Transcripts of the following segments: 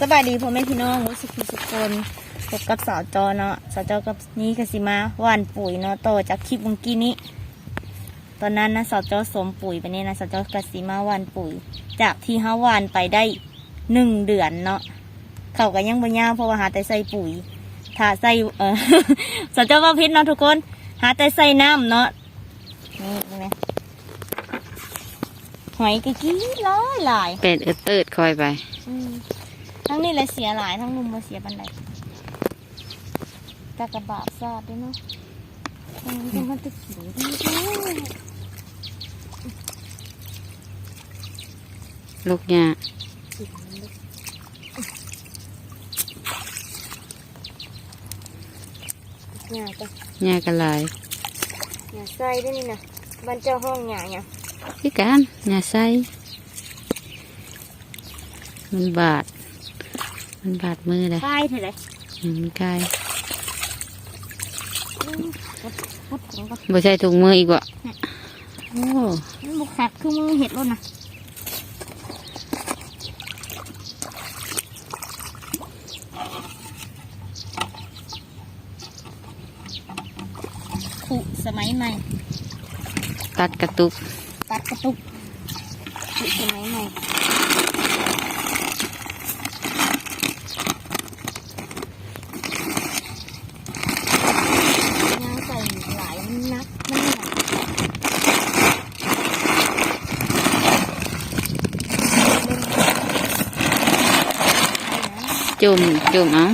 สบายดีพ่อแม่พี่น้องรู้สึกทุกคนพบกับสาวจอเนาะสาวจอกับนี่กสิมาหว่านปุ๋ยเนาะต่อจากคลิปเมื่อกี้นี้ ตอนนั้นนะสาวจอสวมปุ๋ยไปเนี่ยนะสาวจอกสิมาหว่านปุ๋ย จากที่ห้าหว่านไปได้หนึ่งเดือนเนาะเขาก็ยังบ่ยาวเพราะว่าหาแต่ใส่ปุ๋ยถ้าใส่เออสาวจอว่าพิษเนาะทุกคน หาแต่ใส่น้ำเนาะนี่เห็นไหมหอยกะกี้หลายหลายเป็ดเอดเติดคอยไปอืม ทั้งนี้เลยเสียหลายทั้งนุ่มมาเสียบันไดตากระบาดซาดด้วยเนาะอืมเป็นมันตะขิงดีด้วยลูกหญ้าหยาจ้ะหญ้ากระลายหยาใส่ด้วยนี่นะบ้านเจ้าห้องหยาเนี่ยพี่การหญ้าใส่มันบาด มันบาดมือเลยคายเถอะเลยอืมกายอืมพุดพุดถุงก็บ่ใช่ถุงมืออีกบ่โอ้มันบุกหักคือมือเห็ดแล้วนะขุสมัยใหม่ ตัดกระตุก ตัดกระตุกขุสมัยใหม่งานใส่หลายนักมันหน่อย จุ่มจุ่มเอา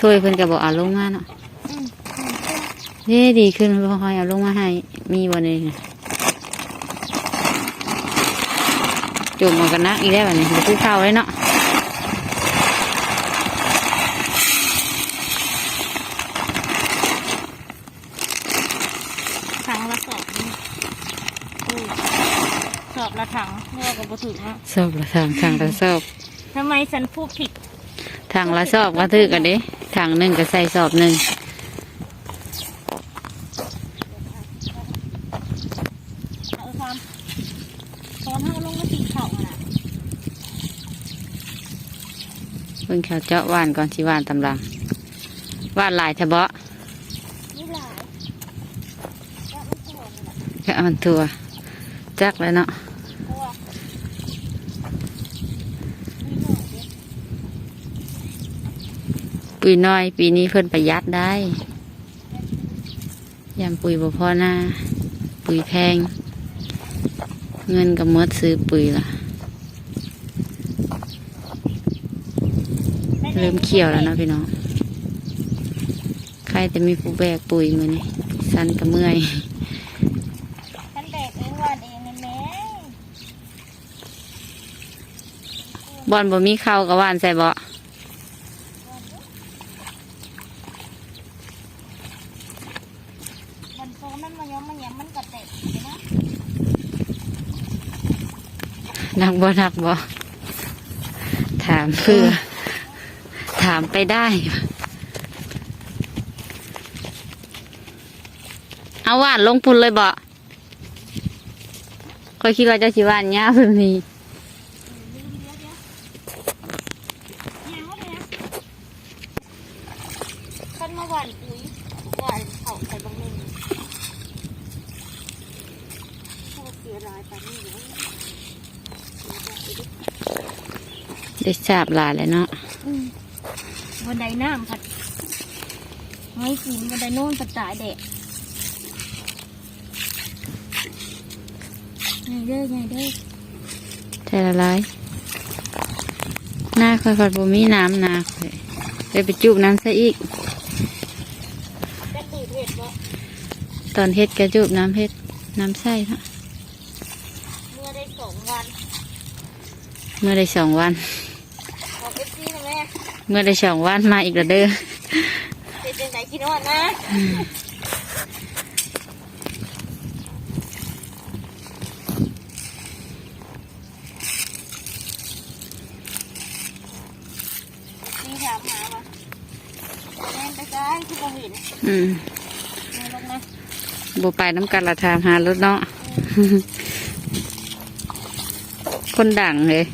ถ้วยเพิ่นก็บอกเอาลงมาเนาะอืมเด้ดีขึ้นเพิ่นค่อยเอาลงมาให้ มีบ่เลยนะจุ่มเอากันนักอีกแล้วบัดนี้บ่คือข้าวเลยเนาะถังละสอบนี่อืมสอบละถังเรียกกับบถึงนะสอบละทางทางละสอบ ทำไมฉันพูดผิดทางละสอบก็ถือกันเด้ทางหนึ่งก็ใส่สอบหนึ่งเอาความตอนถ้าลงมาตีเข่าน่ะเพิ่งเขาเจาะหวานก่อนสิหวานตำลังหวานหลายทะเบาะนี่หลายก็ไม่พอเลยล่ะก็เอามันทัวจักแล้วเนาะ เพราะว่านี่หน่อยเดียว ปุ๋ยน้อย ปีนี้เพิ่นประหยัดได้ยำปุ๋ยบ่พอหน้า ปุ๋ยแพง เงินก็หมดซื้อปุ๋ยละเริ่มเขียวแล้วเนาะพี่น้องใครจะมีผู้แบกปุ๋ยมือนี่สันก็เมื่อยฉันแบกเองวาดเองเลยแม่บอนบ่มีข้าวกับหวานใส่บ่ มันโซมันมันย้อมมันย้ำมันกระเตะนะ นักบ่นักบ่ถามเพื่อ ถามไปได้ เอาหวานลงปุ่นเลยบ่คอยคิดว่าเจะสิหวานยาวแบบนี้ขันมาหวานปุ๋ยหวานเขาใส่บางหนึ่งเขาเสียรายไปนี่เดี๋ยว ได้ทราบหลายแล้วเนาะบันไดน้ำผัดไม้กินบันไดโน่นปัดตายแดดไงเด้อไงเด้อแต่ละลายหน้าค่อยๆบ่มีน้ำนาค่อยไปไปจุบน้ำซะอีกจะตื่นเห็ดบ่ตอนเฮ็ดกระจุบน้ำเฮ็ดน้ำใส่เนาะ เมื่อได้สองวัน เมื่อได้สองวันขอเอฟซีนะแม่เมื่อได้สองวันมาอีกแล้วเด้อเป็นจังไงกินวันนะนี่ถามหามาแม่นไปกันคือบ่เห็นอืมแม่ลงนะบ่ไปน้ำกันละทามหารถเนาะคนดังเลย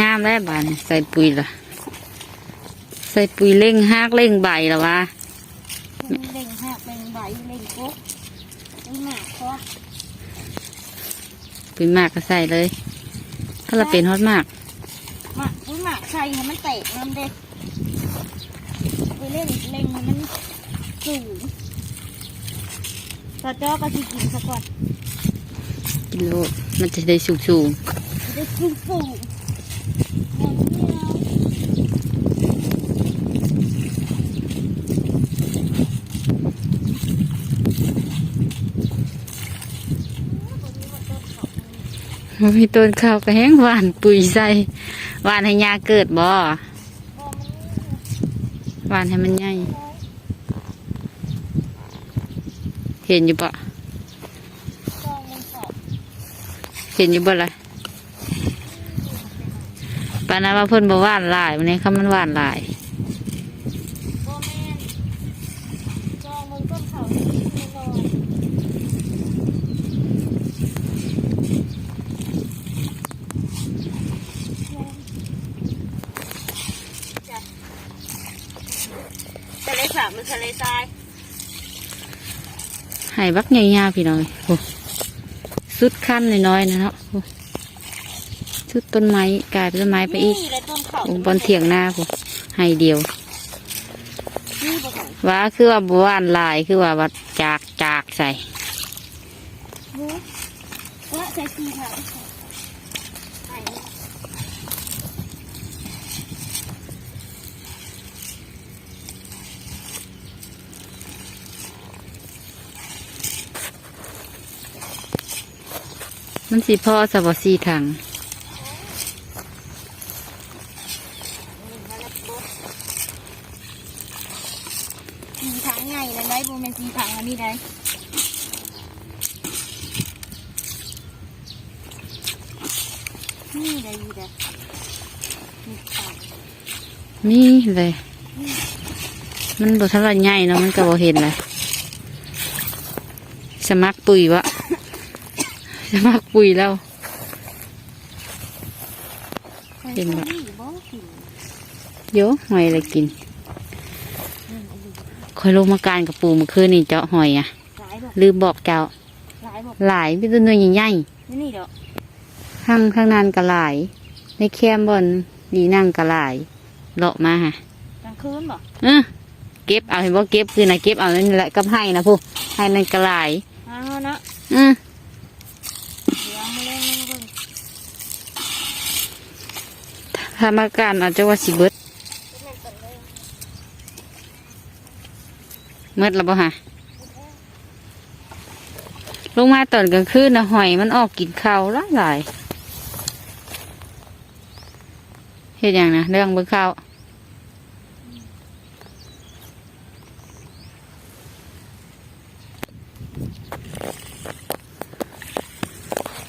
งามแล้วบานใส่ปุ๋ยละใส่ปุ๋ยเร่งหากเร่งใบละวะเล่งหักเล่งใบเล่งกุ๊กเล่งหมากเพราะปุ๋ยมากก็ใส่เลย ถ้าเราเป็นฮอตมากหมากอุ้ยหมากใส่ให้มันเตะน้ำเด็กไปเล่นเล่งให้มันสูง ตาจ้อก็จะกินซะก่อนกิโลมันจะได้สูงสูงจะได้สูงสูงอย่างนี้เอาๆมันมีต้นข้าวก็แห้งหวานปุ๋ยใส่หวานให้ยาเกิดบ่พอมันหวานให้มันใหญ่เห็นอยู่ปะเห็นอยู่บ่ล่ะปานนั้นว่าเพิ่นบ่หวานลายวันนี้คำมันหวานลายโบแมนกองมันต้นเขาที่ไม่นอนทะเลสาบหรือทะเลทราย ให้บักใหญ่ๆพี่น้อยโอ้สุดขั้นน้อยๆนะเนาะโอ้สุดต้นไม้กลายเป็นต้นไม้ไปอีกนี่เลยต้นเขาโอ้บนเถียงหน้าผมให้เดียวนี่บ่ของว่าคือว่าบหวานหลายคือว่าวัดจากจากใส่ รู้ว่าใส่สีขาวใส่ มันสิพ่อสบสีถังสีถังใหญ่เลยได้โบแมนสีถังอันนี้ได้นี่ได้ดีได้นี่ถังนี่เลย มันบ่เท่าไหรใหญ่เนาะมันก็บ่เห็นเลยสมัครปุ๋ยวะ สมัครปุ๋ยแล้ว เห็นบ่บ่บ่กินโยหอยอะไรกินนี่อันนี้คอยลงมาการกับปูเมื่อคืนนี่เจาะหอยอะ หลายบอกลืมบอกเจ้า หลายบอกหลายพี่ตัวเนื้อใหญ่นี่นี่เด้อๆข้างข้างนานก็หลาย ในแคมบอนดีนั่งก็หลายเลาะมาฮะกลางคืนบ่เออเก็บเอาเห็นว่าเก็บคือนะเก็บเอานั่นแหละกับให้นะพูให้นั่นก็หลาย อ้าวนะอือ เดี๋ยวมาเล่นนี่เบิ่ง ถ้ามาการอาจจะว่าสิเบิดเมื่อล้วบ่ฮะลงมาตอนกลางคืนนะหอยมันออกกินข้าวหลายหลายเฮ็ดอย่างนะเรื่องเบิ่งข้าว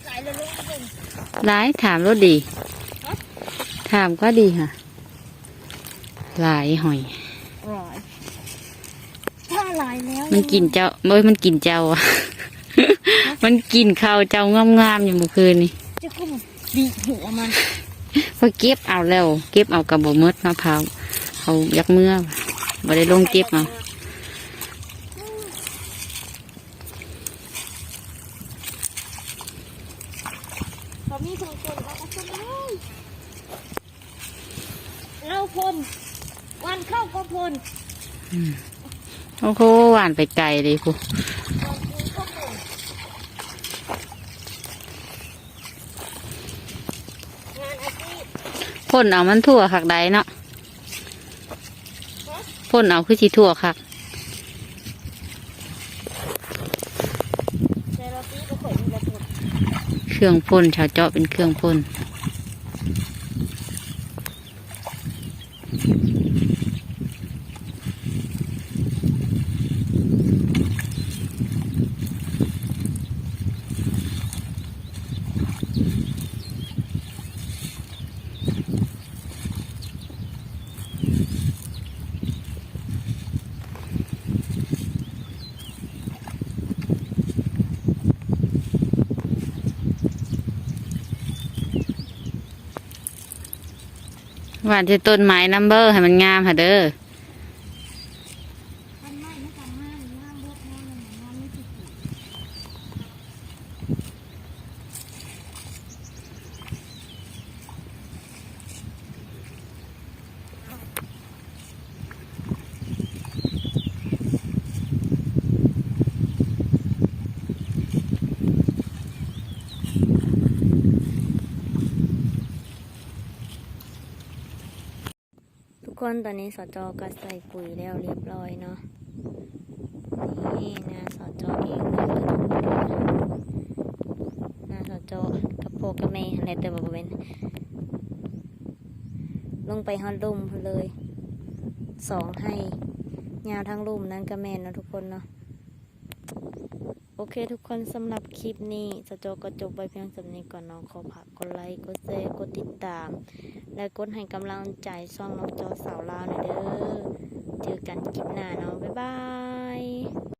หลายเลยลูกเบิ่งหลายถามรถดี ถามก็ดีค่ะ หลายหอยหลายถ้าหลายแล้วมันกินเจ้าเอ้ยมันกินเจ้าอะ มันกินข้าวเจ้างามๆอยู่เมื่อคืนนี่จะคุ้มดีหัวมันพอเก็บเอาแล้ว เก็บเอากระบอกมดมะพร้าวเอายักเมื่อบ่ได้ลงเก็บเอามีสองคนเขาก็สบาย เราพ่นวันเข้าก็พ่นโอ้โหหวานไปไกลเลยพูวันคืนก็พ่นงานอาชีพพ่นเอามันทั่วคักใดเนาะพ่นเอาคือสิทั่วคักแต่เราตีก็ข่อยมีระบบเครื่องพ่นชาวเจาะเป็นเครื่องพ่น ผ่านที่ต้นไม้นัมเบอร์ให้มันงามค่ะเด้อ พันไม้ไม่ทำงานงานบกงานงานไม่ติด ทุก คนตอนนี้สจก็ใส่ปุ๋ยแล้วเรียบร้อยเนาะนี่งานสจเองเลยงานสจกับโปกับแม่อะไรแต่บ่เป็นลงไปฮอดลุ่มเลยสองให้ยาวทั้งลุ่มนั้นก็แม่นนะทุกคนเนาะ อเคทุกคนสำหรับคลิปนี้สจก็จบไปเพียงสำนี้ก่อนเนาะขอผักกดไลค์กดแชร์กดติดตาม และกดให้กำลังใจช่องน้องจอสาวลาวหน่อยเด้อเจอกันคลิปหน้าเนาะบ๊ายบาย